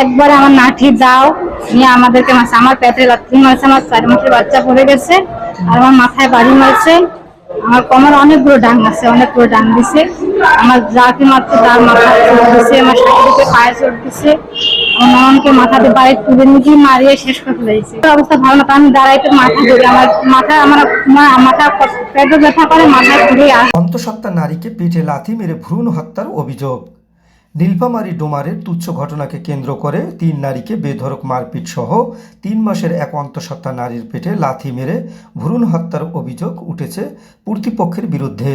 একবার আমার নাঠি দাও, নিয়ে আমাদেরকে মারছে। আমার পেটে লাথি মারছে আমার চার মাসের বাচ্চা পড়ে গেছে, আর আমার মাথায় বাড়ি মারছে। আমার কমর অনেকগুলো ডাং আছে, অনেকগুলো ডাং দিছে। আমার যাকে মারছে, তার মাথা চোট দিছে, আমার শাশুড়িকে পায়ে চোট দিছে। আমার ননকে মাথাতে বাড়ি তুলে নিয়ে মারিয়ে শেষ করে ফেলেছে অবস্থা ভালো না আমি দাঁড়াইতে মাথা ধরি। আমার মাথা আমার মাথা পেটে ব্যথা করে, মাথায় ঘুরে আসে অন্তঃসত্ত্বা নারীকে পিঠে লাথি মেরে ভ্রূণ হত্যার অভিযোগ। নীলফামারী ডোমারের তুচ্ছ ঘটনাকে কেন্দ্র করে তিন নারীকে বেধড়ক মারপিট সহ তিন মাসের এক অন্তঃসত্ত্বা নারীর পেটে লাথি মেরে ভ্রূণ হত্যার অভিযোগ উঠেছে কর্তৃপক্ষের বিরুদ্ধে।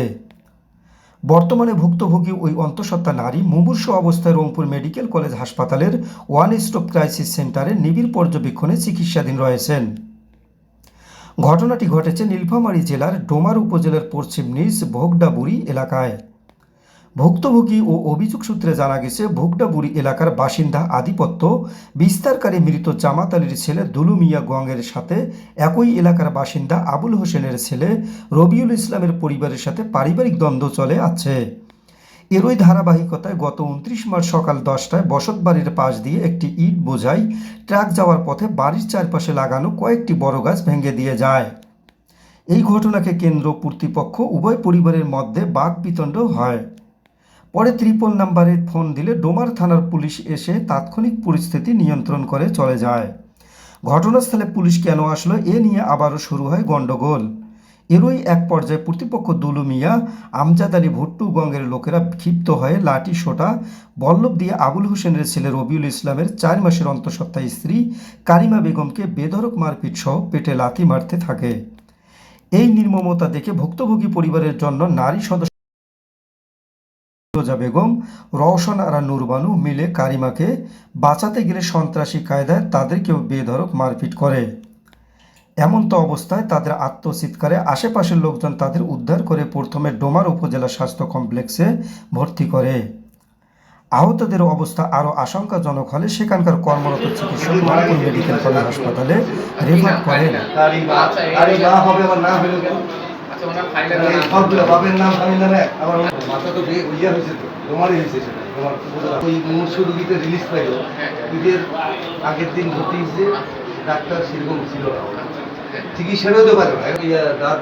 বর্তমানে ভুক্তভোগী ওই অন্তঃসত্ত্বা নারী মুমূর্ষ অবস্থায় রংপুর মেডিকেল কলেজ হাসপাতালের ওয়ান স্টপ ক্রাইসিস সেন্টারে নিবিড় পর্যবেক্ষণে চিকিৎসাধীন রয়েছেন। ঘটনাটি ঘটেছে নীলফামারী জেলার ডোমার উপজেলার পশ্চিম নিজ ভোগডাবুড়ি এলাকায়। ভুক্তভোগী ও অভিযোগ সূত্রে জানা গেছে ভোগডাবুড়ি এলাকার বাসিন্দা আধিপত্য বিস্তারকারী মৃত জামাত আলীর ছেলে দুলু মিয়া গঙ্গের সাথে একই এলাকার বাসিন্দা আবুল হোসেনের ছেলে রবিউল ইসলামের পরিবারের সাথে পারিবারিক দ্বন্দ্ব চলে আছে। এরই ধারাবাহিকতায় গত উনত্রিশ মার্চ সকাল দশটায় বসত বাড়ির পাশ দিয়ে একটি ইট বোঝাই ট্রাক যাওয়ার পথে বাড়ির চারপাশে লাগানো কয়েকটি বড় গাছ ভেঙে দিয়ে যায়। এই ঘটনাকে কেন্দ্র কর্তৃপক্ষ উভয় পরিবারের মধ্যে বাঘ বিতণ্ড হয়। পরে ত্রিপল নাম্বারে ফোন দিলে ডোমার থানার পুলিশ এসে তাৎক্ষণিক পরিস্থিতি নিয়ন্ত্রণ করে চলে যায়। ঘটনাস্থলে পুলিশ কেন আসলো এ নিয়ে আবারও শুরু হয় গণ্ডগোল। এরই এক পর্যায়ে প্রতিপক্ষ দুলু মিয়া, আমজাদ আলী ভুট্টু গঙ্গের লোকেরা ক্ষিপ্ত হয়ে লাঠি সোটা, বল্লভ দিয়ে আবুল হোসেনের ছেলে রবিউল ইসলামের চার মাসের অন্তঃসত্ত্বা স্ত্রী কারিমা বেগমকে বেধড়ক মারপিট সহ পেটে লাথি মারতে থাকে। এই নির্মমতা দেখে ভুক্তভোগী পরিবারের জন্য নারী সদস্য ফিরোজা বেগম, রওশন আরা নুরবানু মিলে কারিমাকে বাঁচাতে গেলে সন্ত্রাসী কায়দায় তাদেরকেও বেধড়ক মারপিট করে। এমন তো অবস্থায় তাদের আত্মচিৎকারে আশেপাশের লোকজন তাদের উদ্ধার করে প্রথমে ডোমার উপজেলা স্বাস্থ্য কমপ্লেক্সে ভর্তি করে। আহতদের অবস্থা আরও আশঙ্কাজনক হলে সেখানকার কর্মরত চিকিৎসক মেডিকেল কলেজ হাসপাতালে রেফার করেন। সবগুলো বাপের নাম এক। মাথা তো ইয়ে হয়েছে তো তোমারই হয়েছে সেটা তোমার ওই মুমূর্ষু রুগীতে রিলিজ পাইলো রুগীর আগের দিন ভর্তি হয়েছে ডাক্তার সেরকম ছিল না। চিকিৎসাটাও তো পারে না দাঁত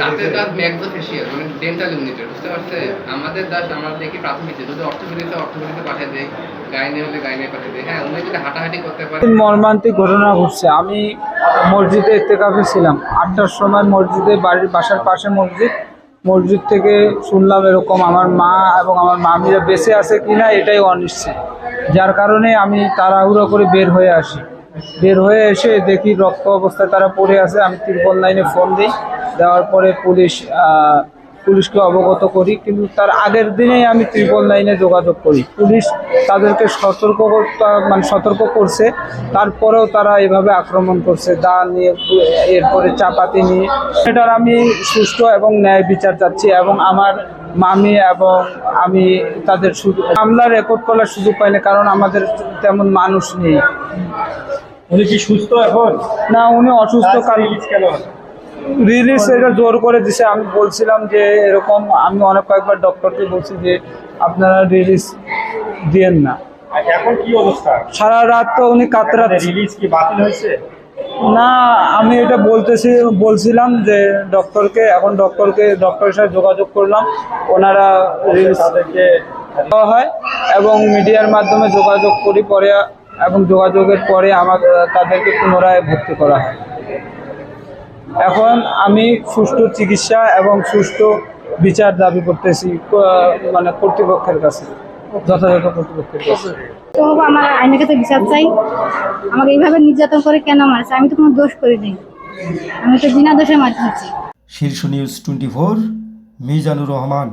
দাঁতের কাজ ম্যাক্সোফেশিয়াল মানে ডেন্টাল ইউনিটের বুঝতে পারছে আমাদের দাস আমরা দেখি প্রাথমিক, যদি পাঠিয়ে দেয় গাইনে হলে গাইনে পাঠিয়ে দেয়। হ্যাঁ উনি যদি হাঁটাহাঁটি করতে পারে মর্মান্তিক ঘটনা ঘটছে। আমি মসজিদে ইত্তেকাফে ছিলাম। আটটার সময় মসজিদে বাড়ির বাসার পাশে মসজিদ। মসজিদ থেকে শুনলাম এরকম আমার মা এবং আমার মামিরা বেঁচে আছে কিনা এটাই অনিশ্চিত। যার কারণে আমি তাড়াহুড়ো করে বের হয়ে আসি। বের হয়ে এসে দেখি রক্ত অবস্থায় তারা পড়ে আছে। আমি ত্রিপল লাইনে ফোন দিই। দেওয়ার পরে পুলিশ পুলিশকে অবগত করি। কিন্তু তার আগের দিনেই আমি ত্রিপল লাইনে যোগাযোগ করি। পুলিশ তাদেরকে সতর্ক মানে সতর্ক করছে। তারপরেও তারা এভাবে আক্রমণ করছে। দা নিয়ে, এরপরে চাপাতি নিয়ে। সেটার আমি সুষ্ঠু এবং ন্যায় বিচার চাচ্ছি এবং আমার মামি এবং আমি তাদের শুধু মামলা রেকর্ড করার সুযোগ পাইনি, কারণ আমাদের তেমন মানুষ নেই। উনি কি সুস্থ এখন? না উনি অসুস্থ কারণ কেন রিলিজ এটা জোর করে দিছে। আমি বলছিলাম যে এরকম আমি অনেক কয়েকবার ডক্টরকে বলছি যে আপনারা রিলিজ দিয়েন না। এখন কি অবস্থা? সারা রাত তো উনি কাতরাচ্ছে। রিলিজ কি বাতিল হয়েছে? না আমি এটা বলতেছি বলছিলাম যে ডক্টরকে এখন ডক্টরকে ডক্টরের সাথে যোগাযোগ করলাম। ওনারা রিলিজ দেওয়া হয় এবং মিডিয়ার মাধ্যমে যোগাযোগ করি পরে এবং যোগাযোগের পরে আমার তাদেরকে পুনরায় ভর্তি করা হয়। এখন আমি সুষ্ঠু চিকিৎসা এবং সুষ্ঠু বিচার দাবি করতেছি ক- মানে কর্তৃপক্ষের কাছে যথাযথ কর্তৃপক্ষের কাছে। তো আমার আইনের কাছে বিচার চাই। আমাকে এইভাবে নির্যাতন করে কেন মারছে? আমি তো কোনো দোষ করিনি আমি তো বিনা দোষে মার খাচ্ছি শীর্ষ news twenty four Mizanur Rahman.